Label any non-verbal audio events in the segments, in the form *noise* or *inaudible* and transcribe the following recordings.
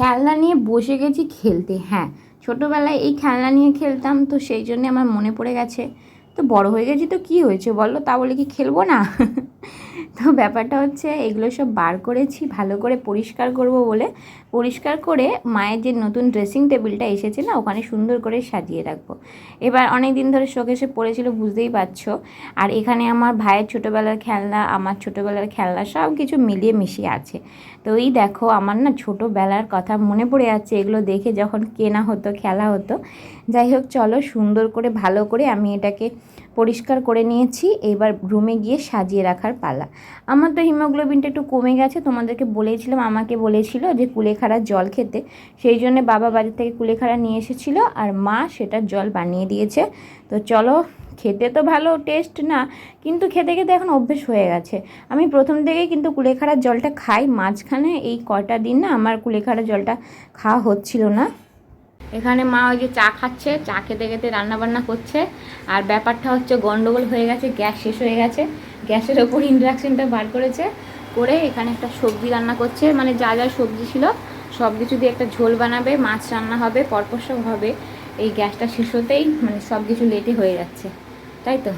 খেলনা নিয়ে বসে গেছি খেলতে হ্যাঁ। ছোটোবেলায় এই খেলনা নিয়ে খেলতাম, তো সেই জন্যে আমার মনে পড়ে গেছে, তো বড় হয়ে গেছি তো কি হয়েছে বলো, তা বলে কি খেলব না? *laughs* তো ব্যাপারটা হচ্ছে এগুলো সব বার করেছি, ভালো করে পরিষ্কার করব বলে। পরিষ্কার করে মায়ের যে নতুন ড্রেসিং টেবিলটা এসেছে না, ওখানে সুন্দর করে সাজিয়ে রাখব। এবার অনেক দিন ধরে শোকেসে পড়েছিল, বুঝতেই পারছ। আর এখানে আমার ভাইয়ের ছোটোবেলার খেলনা, আমার ছোটোবেলার খেলনা সব কিছু মিলিয়ে মিশিয়ে আছে। তো এই দেখো আমার না ছোটোবেলার কথা মনে পড়ে যাচ্ছে, এগুলো দেখে যখন কেনা হতো, খেলা হতো। যাই হোক, চলো সুন্দর করে, ভালো করে আমি এটাকে পরিষ্কার করে নিয়েছি, এবার রুমে গিয়ে সাজিয়ে রাখার পালা। আমার তো হিমোগ্লোবিনটা একটু কমে গেছে, তোমাদেরকে বলেছিলাম, আমাকে বলেছিল যে কুলেখাড়ার জল খেতে। সেই জন্য বাবা বাড়ি থেকে কুলেখাড়া নিয়ে এসেছিল, আর মা সেটার জল বানিয়ে দিয়েছে। তো চলো খেতে তো ভালো টেস্ট না, কিন্তু খেতে খেতে এখন অভ্যেস হয়ে গেছে। আমি প্রথম থেকেই কিন্তু কুলেখাড়ার জলটা খাই, মাঝখানে এই কটা দিন না আমার কুলেখাড়ার জলটা খাওয়া হচ্ছিল না। এখানে মা ওই যে চা খাচ্ছে, চা খেতে খেতে রান্না বান্না করছে, আর ব্যাপারটা হচ্ছে গন্ডগোল হয়ে গেছে, গ্যাস শেষ হয়ে গেছে, গ্যাসের ওপর ইন্ডাকশনটা বার করেছে, করে এখানে একটা সবজি রান্না করছে মানে যা যা সবজি ছিল, সব কিছু দিয়ে একটা ঝোল বানাবে, মাছ রান্না হবে, পরপর সব হবে, এই গ্যাসটা শেষ হতেই মানে সব কিছু লেটে হয়ে যাচ্ছে। তাই তো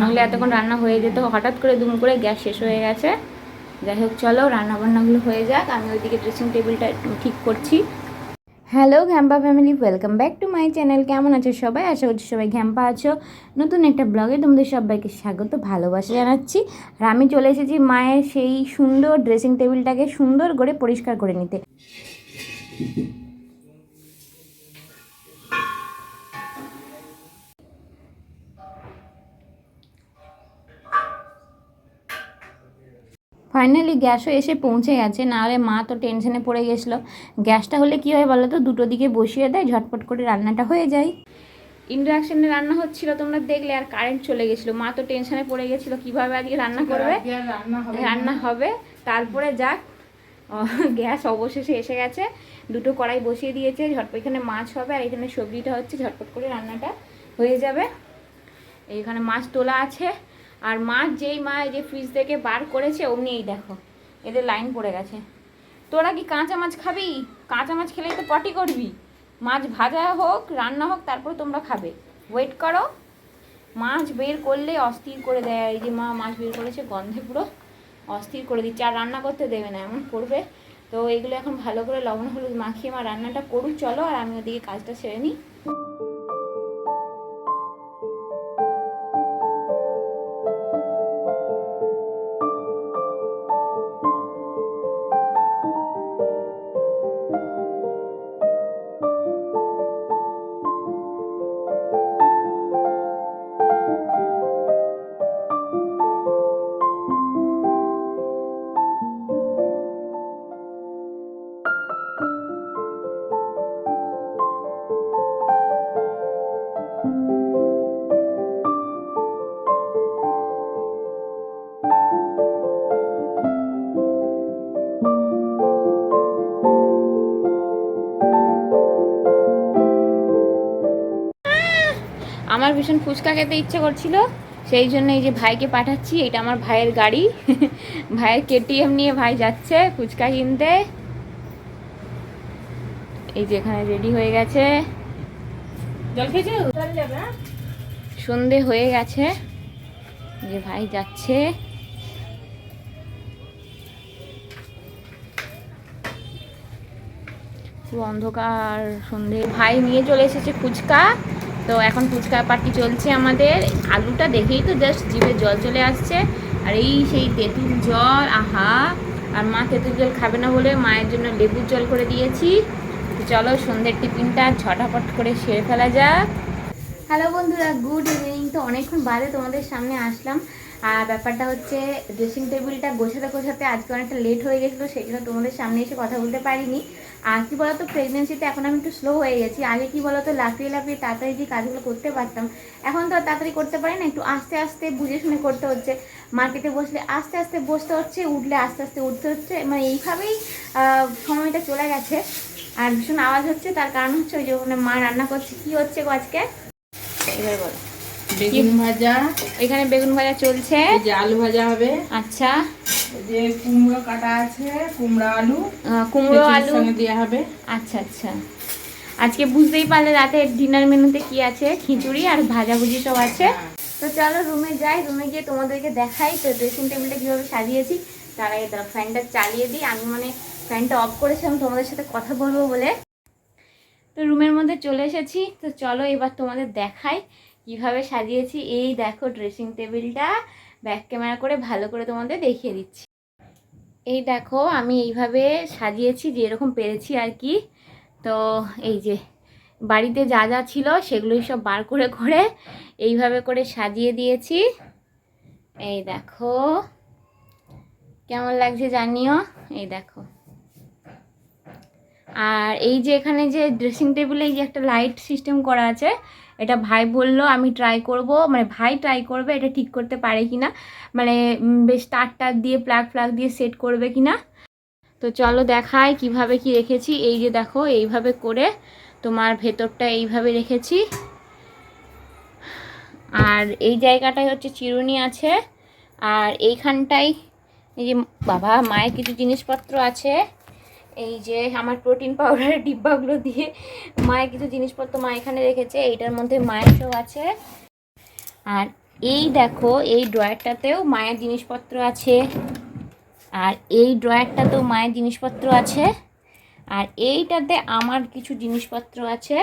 নাহলে এতক্ষণ রান্না হয়ে যেত হঠাৎ করে দুম করে গ্যাস শেষ হয়ে গেছে। যাই হোক চলো রান্না বান্নাগুলো হয়ে যাক আমি ওইদিকে ড্রেসিং টেবিলটা ঠিক করছি। Hello ঘ্যাম্পা family welcome back to my channel কেমন আছো সবাই? আশা করছি সবাই ঘ্যাম্পা আছো। নতুন একটা ব্লগে তোমাদের সবাইকে স্বাগত ভালোবাসা জানাচ্ছি। আর আমি চলে এসেছি মায়ের সেই সুন্দর ড্রেসিং টেবিলটাকে সুন্দর করে পরিষ্কার করে নিতে। ফাইনালি গ্যাসও এসে পৌঁছে গেছে। নাহলে মা তো টেনশনে পড়ে গেছিল। গ্যাসটা হলে কী হয় বলো তো দুটো দিকে বসিয়ে দেয় ঝটপট করে রান্নাটা হয়ে যায়। ইন্ডাকশনে রান্না হচ্ছিল তোমরা দেখলে আর কারেন্ট চলে গেছিল। মা তো টেনশনে পড়ে গেছিল কীভাবে আজকে রান্না করবে? রান্না হবে রান্না হবে। তারপরে যাক গ্যাস অবশেষে এসে গেছে। দুটো কড়াই বসিয়ে দিয়েছে ঝটপট এখানে মাছ হবে আর এখানে সবজিটা হচ্ছে ঝটপট করে রান্নাটা হয়ে যাবে। এইখানে মাছ তোলা আছে। আর মাছ যেই মা এই যে ফ্রিজ থেকে বার করেছে, অমনি এই দেখো, এদের লাইন পড়ে গেছে। তোরা কি কাঁচা মাছ খাবি? কাঁচা মাছ খেলেই তো পটি করবি। মাছ ভাজা হোক, রান্না হোক, তারপর তোমরা খাবে। ওয়েট করো। মাছ বের করলে অস্থির করে দেয়। এই যে মা মাছ বের করেছে, গন্ধে পুরো অস্থির করে দিচ্ছে। আর রান্না করতে দেবে না, এমন করবে। তো এগুলো এখন ভালো করে লবণ হলুদ মাখিয়ে মা রান্নাটা করুক, চলো। আর আমি ওদিকে কাজটা সেরে নিই। আমার ভীষণ ফুচকা খেতে ইচ্ছে করছিল সেই জন্য এই যে ভাইকে পাঠাচ্ছি এটা আমার ভাইয়ের গাড়ি। *laughs* ভাইয়ের কেটিএম নিয়ে ভাই যাচ্ছে ফুচকা কিনতে। এই যে এখানে রেডি হয়ে গেছে। হ্যাঁ? সন্ধে হয়ে গেছে। যে ভাই যাচ্ছে। অন্ধকার সন্ধে। ভাই নিয়ে চলে এসেছে ফুচকা। তো এখন ফুচকা পার্টি চলছে আমাদের। আলুটা দেখেই তো জাস্ট জিভে জল চলে আসছে। আর এই সেই তেঁতুল জল, আহা! আর মা তেঁতুল জল খাবে না বলে মায়ের জন্য লেবুর জল করে দিয়েছি। তো চলো সন্ধ্যের টিফিনটা ছটাপট করে সেরে ফেলা যাক। হ্যালো বন্ধুরা গুড ইভিনিং তো অনেকক্ষণ বাদে তোমাদের সামনে আসলাম। আর ব্যাপারটা হচ্ছে ড্রেসিং টেবিলটা গোছাতে গোছাতে আজকে অনেকটা লেট হয়ে গেছিল, সেই জন্য তোমাদের সামনে এসে কথা বলতে পারিনি। আর কি বলতো প্রেগনেন্সিতে এখন আমি একটু স্লো হয়ে গেছি। আগে কি বলতো লাফিয়ে লাফিয়ে তাড়াতাড়ি যে কাজগুলো করতে পারতাম এখন তো আর তাড়াতাড়ি করতে পারি না একটু আস্তে আস্তে বুঝে শুনে করতে হচ্ছে। মার্কেটে বসলে আস্তে আস্তে বসতে হচ্ছে উঠলে আস্তে আস্তে উঠতে হচ্ছে মানে এইভাবেই আহ, সময়টা চলে গেছে। আর ভীষণ আওয়াজ হচ্ছে তার কারণ হচ্ছে ওই যে ওখানে মা রান্না করছে। কি হচ্ছে গো আজকে? এবার বল। বেগুন ভাজা। এখানে বেগুন ভাজা চলছে। আলু ভাজা হবে। আচ্ছা। যে কুমড়ো কাটা আছে কুমড়ো আলু কুমড়ো আলু? দেওয়া হবে। আচ্ছা আচ্ছা। আজকে বুঝতেই পারলে রাতে ডিনার মেনুতে কি আছে? খিচুড়ি আর ভাজাভুজি সব আছে। তো চলো রুমে যাই রুমে গিয়ে তোমাদেরকে দেখাই তো ড্রেসিং টেবিলটা কীভাবে সাজিয়েছি। তার আগে তারা ফ্যানটা চালিয়ে দিই। আমি মানে ফ্যানটা অফ করেছিলাম তোমাদের সাথে কথা বলব বলে। তো রুমের মধ্যে চলে এসেছি। তো চলো এবার তোমাদের দেখাই কীভাবে সাজিয়েছি? এই দেখো ড্রেসিং টেবিলটা ব্যাক ক্যামেরা করে ভালো করে তোমাদের দেখিয়ে দিচ্ছি। এই দেখো, আমি এইভাবে সাজিয়েছি যেরকম পেরেছি আর কি। তো এই যে, বাড়িতে যা যা ছিল সেগুলোই সব বার করে করে এইভাবে করে সাজিয়ে দিয়েছি। এই দেখো, কেমন লাগছে জানিও? এই দেখো। আর এই যে এখানে যে ড্রেসিং টেবিলে এই যে একটা লাইট সিস্টেম করা আছে, এটা ভাই বলল, আমি ট্রাই করব। মানে ভাই ট্রাই করবে, এটা ঠিক করতে পারে কি না মানে বেশ তার টার দিয়ে প্লাগ ফ্লাগ দিয়ে সেট করবে কি না তো চলো দেখাই কীভাবে কি রেখেছি। এই যে দেখো, এইভাবে করে তোমার ভেতরটা এইভাবে রেখেছি। আর এই জায়গাটায় হচ্ছে চিরুনি আছে। আর এইখানটায় এই যে বাবা, মায়ের কিছু জিনিসপত্র আছে। এই যে আমার প্রোটিন পাউডারের ডিব্বাগুলো দিয়ে মায়ের কিছু জিনিসপত্র মা এখানে রেখেছে, এইটার মধ্যে মায়ের সব আছে। আর এই দেখো, এই ড্রয়ারটাতেও মায়ের জিনিসপত্র আছে। আর এই ড্রয়ারটাতেও মায়ের জিনিসপত্র আছে। আর এইটাতে আমার কিছু জিনিসপত্র আছে।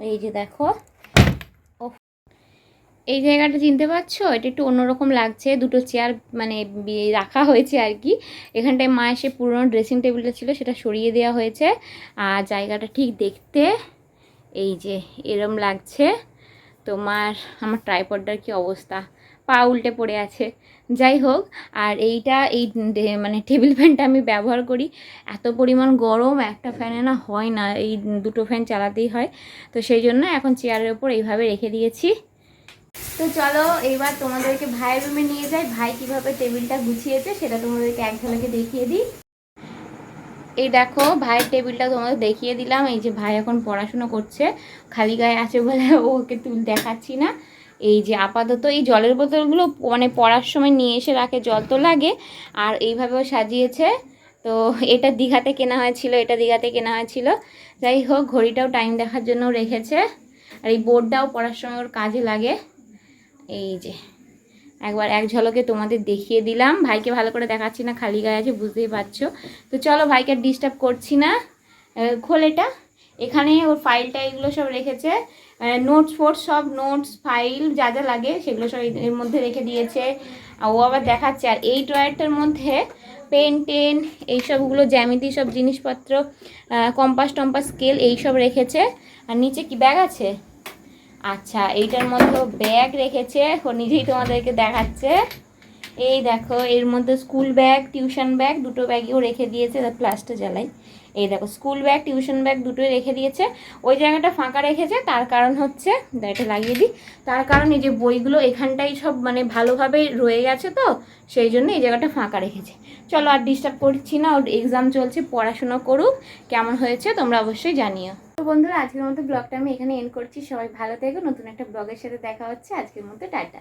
এই যে দেখো। এই জায়গাটা চিনতে পারছ? এটা একটু অন্যরকম লাগছে। দুটো চেয়ার মানে রাখা হয়েছে আর কি এখানটায় মা এসে পুরনো ড্রেসিং টেবিলটা ছিল, সেটা সরিয়ে দেওয়া হয়েছে। আর জায়গাটা ঠিক দেখতে এই যে, এরম লাগছে। তোমার, আমার ট্রাইপডটার কি অবস্থা? পা উল্টে পড়ে আছে। যাই হোক, আর এইটা, এই মানে টেবিল ফ্যানটা আমি ব্যবহার করি। এত পরিমাণ গরম, একটা ফ্যানে না হয় না। এই দুটো ফ্যান চালাতেই হয়। তো সেই জন্য এখন চেয়ারের ওপর এইভাবে রেখে দিয়েছি। তো চলো, এবার তোমাদেরকে ভাইয়ের রুমে নিয়ে যাই। ভাই কীভাবে টেবিলটা গুছিয়েছে সেটা তোমাদেরকে এক ঝলকে দেখিয়ে দিই। এই দেখো, ভাইয়ের টেবিলটা তোমাদের দেখিয়ে দিলাম। এই যে ভাই এখন পড়াশুনো করছে, খালি গায়ে আছে বলে ওকে তুল দেখাচ্ছি না। এই যে আপাতত এই জলের বোতলগুলো মানে পড়ার সময় নিয়ে এসে রাখে, জল তো লাগে। আর এইভাবেও সাজিয়েছে। তো এটা দীঘাতে কেনা হয়েছিল, এটা দীঘাতে কেনা হয়েছিল। যাই হোক, ঘড়িটাও টাইম দেখার জন্য রেখেছে। আর এই বোর্ডটাও পড়ার সময় ওর কাজে লাগে। এই যে, একবার এক ঝলকে তোমাদের দেখিয়ে দিলাম। ভাইকে ভালো করে দেখাচ্ছি না, খালি গায়ে আছে, বুঝতেই পারছ। তো চলো, ভাইকে আর ডিস্টার্ব করছি না। খোলেটা খোল এখানে ওর ফাইলটা এগুলো সব রেখেছে। নোটস ফোটস সব নোটস ফাইল যা যা লাগে, সেগুলো সব এর- এর মধ্যে রেখে দিয়েছে। ও আবার দেখাচ্ছে, আর এই ড্রয়ারটার মধ্যে পেন টেন এইসবগুলো জ্যামিতি সব জিনিসপত্র কম্পাস টম্পাস স্কেল এইসব রেখেছে। আর নিচে কি ব্যাগ আছে? আচ্ছা এইটার মধ্যে ব্যাগ রেখেছে। ও নিজেই তোমাদেরকে দেখাচ্ছে। এই দেখো, এর মধ্যে স্কুল ব্যাগ টিউশন ব্যাগ দুটো ব্যাগেও রেখে দিয়েছে প্লাসটা জ্বালাই। এই দেখো স্কুল ব্যাগ টিউশন ব্যাগ দুটোই রেখে দিয়েছে। ওই জায়গাটা ফাঁকা রেখেছে, তার কারণ হচ্ছে এটা লাগিয়ে দিই, তার কারণ এই যে বইগুলো এখানটাই সব মানে ভালোভাবে রয়ে গেছে তো, সেই জন্য এই জায়গাটা ফাঁকা রেখেছে। চলো আর ডিস্টার্ব করছি না, ওর এক্সাম চলছে, পড়াশোনা করুক, কেমন হয়েছে তোমরা অবশ্যই জানিও। বন্ধুরা, আজকের মতো ব্লগটা আমি এখানে এন্ড করছি। সবাই ভালো থেকো, নতুন একটা ব্লগের সাথে দেখা হচ্ছে। আজকের মতো টাটা।